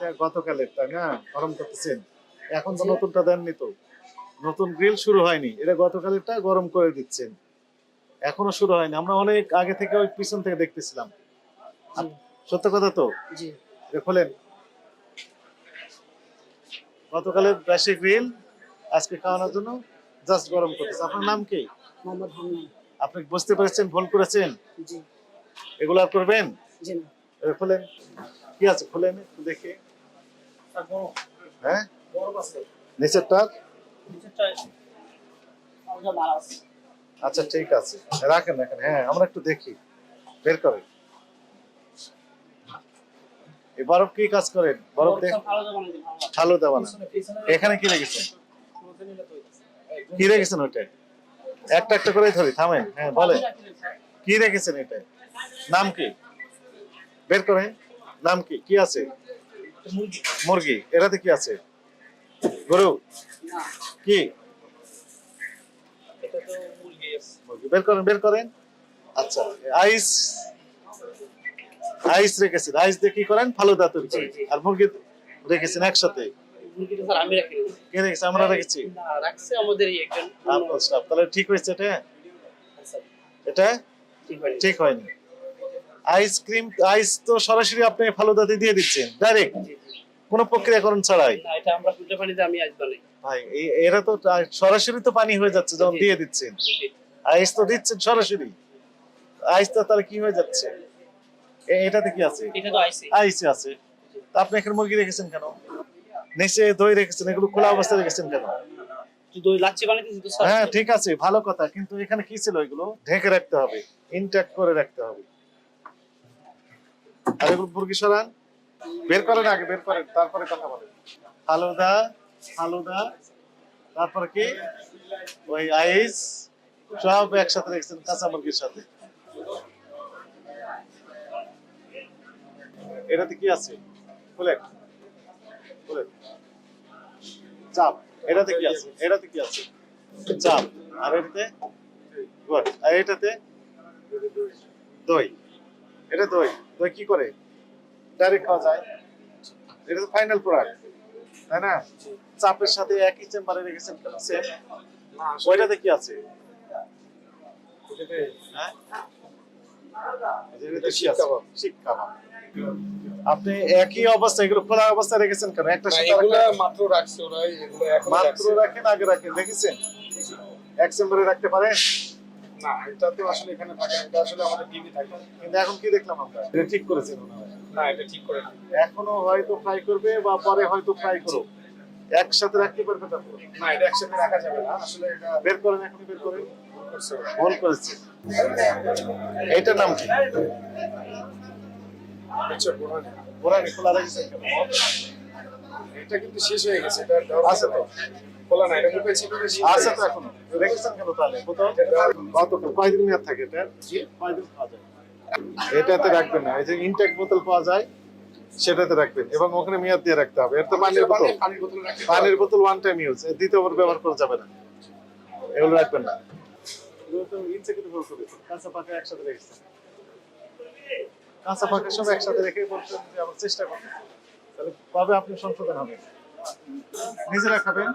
এটা গতকালের তাই না? গরম করতেছেন। এখন তো নতুনটা দেননি তো। নতুন গ্রিল শুরু হয়নি। এটা গতকালেরটা গরম করে দিচ্ছেন। এখনও শুরু হয়নি। আমরা অনেক আগে থেকে ওই পিছন থেকে দেখতেছিলাম। সত্য কথা তো? খোলেন। গতকালের ব্যাসি গ্রিল আজকে খাওয়ানোর জন্য জাস্ট গরম করতেছে। আপনার নাম কি? আপনি বুঝতে পেরেছেন ভুল করেছেন? জি। এগুলো আর করবেন? খোলেন। কি আছে? খোলেন দেখি। হ্যাঁ? নিচেরটা? আচ্ছা ঠিক আছে। রাখেন রাখেন। হ্যাঁ আমরা একটু দেখি। বের করেন। এই বরফ কি কাজ করেন? বরফ ভালো দেওয়া না এখানে কি রেখেছেন? কি রেখেছেন ওইটা? একটা একটা করে ধরি থামেন। হ্যাঁ বলেন। কি রেখেছেন এটা? নাম কি? বের করেন। নাম কি? কি আছে? মুরগি। এটাতে কি আছে? গরু? কি? বের করেন বের করেন। আচ্ছা আইস। আইস রেখেছেন। আইস দিয়ে কি করেন? ফালুদা তৈরি করেন। আর মুরগি রেখেছেন একসাথে? আমি কে রেখেছে? আমরা রেখেছি। রাখছে আমাদেরই একজন। তাহলে ঠিক হয়েছে এটা? এটা? ঠিক হয়নি। আইসক্রিম আইস তো সরাসরি আপনি ফালুদাতে দিয়ে দিচ্ছেন ডাইরেক্ট। কোনো প্রক্রিয়াকরণ ছাড়াই। না এটা আমরা পানিতে আমি আজ বানাই। ভাই এরা তো সরাসরি তো পানি হয়ে যাচ্ছে যখন দিয়ে দিচ্ছেন। আইস তো দিচ্ছেন সরাসরি। আইস তো তাহলে কি হয়ে যাচ্ছে? এটাতে কি আছে? এটা তো আইসি আইসি আছে। তা আপনি এখানে মুরগি রেখেছেন কেন? নিচে দই রেখেছেন এগুলো খোলা অবস্থায় রেখেছেন কেন? দই লাচ্ছি বানাইতেছি তো হ্যাঁ ঠিক আছে ভালো কথা। কিন্তু এখানে কি ছিল এগুলো? ঢেকে রাখতে হবে ইনট্যাক্ট করে রাখতে হবে। আর এগুলো বের করেন আগে, বের করেন, তারপরে কথা বলেন। তারপরে কি? ওই সাথে। এটাতে কি আছে? খুলেন খুলেন। চাপ, এটাতে কি আছে? এটাতে কি আছে? চাপ, আর এটাতে আর এটাতে দই। এটা দই। দই কি করে? ডাইরেক্ট খাওয়া যায়? এটা তো ফাইনাল প্রোডাক্ট তাই না? চাপের সাথে একই চেম্বারে রেখেছেন সেম ওইটাতে কি আছে? হ্যাঁ? আপনি একই অবস্থা এগুলো খোলা অবস্থায় রেখেছেন কেন? একটা রাখছে ওরা মাত্র রাখেন আগে রাখেন। দেখেছেন? এক চেম্বারে রাখতে পারেন? না এটা তো আসলে এখানে থাকে এটা আসলে আমাদের টিভি থাকে। কিন্তু এখন কি দেখলাম আমরা? এটা ঠিক করেছেন না এটা ঠিক করে না। এখনও হয়তো ফ্রাই করবে বা পরে হয়তো ফ্রাই করো একসাথে রাখতে পারবে না না এটা একসাথে রাখা যাবে না আসলে এটা বের করেন এখনই বের করেন। ভুল করছে এইটার নাম কি? বোরানি। খোলা এটা কিন্তু শেষ হয়ে গেছে এটা আছে তো? খোলা না এটা মুখে ছিল। আছে তো গেছে। রেখেছেন কেন তাহলে? কত কয়দিন মেয়াদ থাকে এটা? কয়দিন পাওয়া যায়? এটাতে রাখবেন না এই যে ইনটেক বোতল পাওয়া যায় সেটাতে রাখবেন এবং ওখানে মেয়াদ দিয়ে রাখতে হবে। এর তো পানির বোতল। পানির বোতল রাখতে পানির বোতল ওয়ান টাইম ইউজ দ্বিতীয়বার ব্যবহার করা যাবে না। এগুলো রাখবেন না। কাঁচা পাকা একসাথে রেখেছেন। কাঁচা পাকা সব একসাথে রেখে চেষ্টা করতে তাহলে কবে আপনি সংশোধন হবে? নিজেরা খাবেন?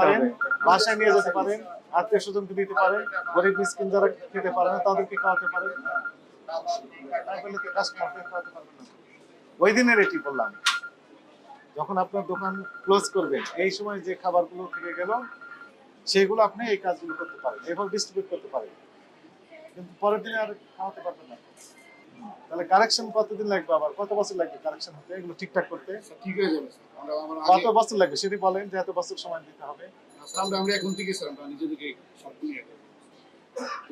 পারেন বাসায় নিয়ে যেতে পারেন আত্মীয় স্বজনকে দিতে পারেন গরিব মিসকিন যারা খেতে পারে না তাদেরকে খাওয়াতে পারেন। ওই দিনের এটি বললাম যখন আপনার দোকান ক্লোজ করবেন এই সময় যে খাবারগুলো থেকে গেল সেগুলো আপনি এই কাজগুলো করতে পারেন এভাবে ডিস্ট্রিবিউট করতে পারেন। কিন্তু পরের দিনে আর খাওয়াতে পারবেন না। তাহলে কারেকশন কতদিন লাগবে আবার? কত বছর লাগবে কারেকশন হতে? এগুলো ঠিকঠাক করতে? ঠিক হয়ে যাবে স্যার। আমরা আমরা কত বছর লাগবে? সেটি বলেন যে এত বছর সময় দিতে হবে। স্যার, আমরা আমরা এখন থেকে স্যার আমরা নিজেদেরকে সব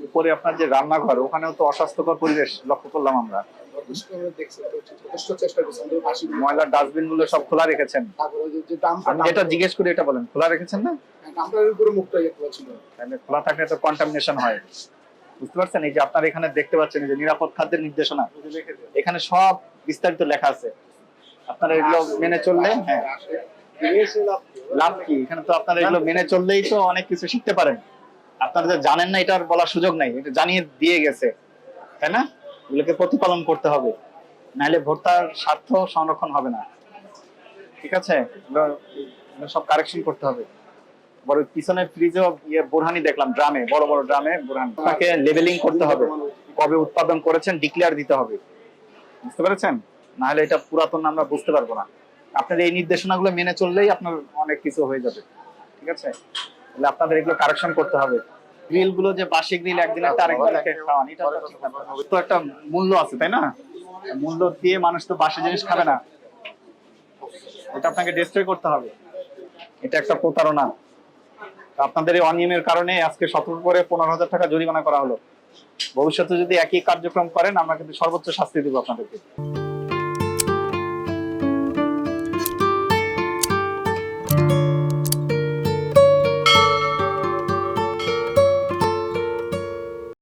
উপরে আপনার যে রান্নাঘর ওখানেও তো অস্বাস্থ্যকর পরিবেশ লক্ষ্য করলাম আমরা। ময়লার ডাস্টবিনগুলো সব খোলা রেখেছেন। যেটা জিজ্ঞেস করি এটা বলেন খোলা রেখেছেন না? মুখটা ইয়ে খোলা থাকলে তো কন্টামিনেশন হয়। বুঝতে পারছেন? এই যে আপনার এখানে দেখতে পাচ্ছেন যে নিরাপদ খাদ্যের নির্দেশনা এখানে সব বিস্তারিত লেখা আছে। আপনারা এগুলো মেনে চললে হ্যাঁ। লাভ কি? এখানে তো আপনারা এগুলো মেনে চললেই তো অনেক কিছু শিখতে পারেন। আপনারা যে জানেন না এটার বলার সুযোগ নাই। এটা জানিয়ে দিয়ে গেছে তাই না? এগুলোকে প্রতিপালন করতে হবে। নাহলে ভোক্তার স্বার্থ সংরক্ষণ হবে না। ঠিক আছে? সব কারেকশন করতে হবে। বড় পিছনে ফ্রিজেও ইয়ে বোরহানি দেখলাম, ড্রামে, বড় বড় ড্রামে বোরহানি। তাকে লেবেলিং করতে হবে। কবে উৎপাদন করেছেন ডিক্লেয়ার দিতে হবে। বুঝতে পেরেছেন? না হলে এটা পুরাতন, আমরা বুঝতে পারব না। আপনার এই নির্দেশনাগুলো মেনে চললেই আপনার অনেক কিছু হয়ে যাবে। ঠিক আছে? তাহলে আপনাদের এগুলো কারেকশন করতে হবে। গ্রিলগুলো যে বাসি গ্রিল একদিন একটা আরেকদিনকে খাওয়ান, এটা তো একটা মূল্য আছে, তাই না? মূল্য দিয়ে মানুষ তো বাসি জিনিস খাবে না। এটা আপনাকে ডিস্ট্রয় করতে হবে। এটা একটা প্রতারণা। আপনাদের এই অনিয়মের কারণে আজকে সতর্ক করে পনেরো হাজার টাকা জরিমানা করা হলো। ভবিষ্যতে যদি একই কার্যক্রম করেন, আমরা কিন্তু সর্বোচ্চ শাস্তি দিব আপনাদেরকে।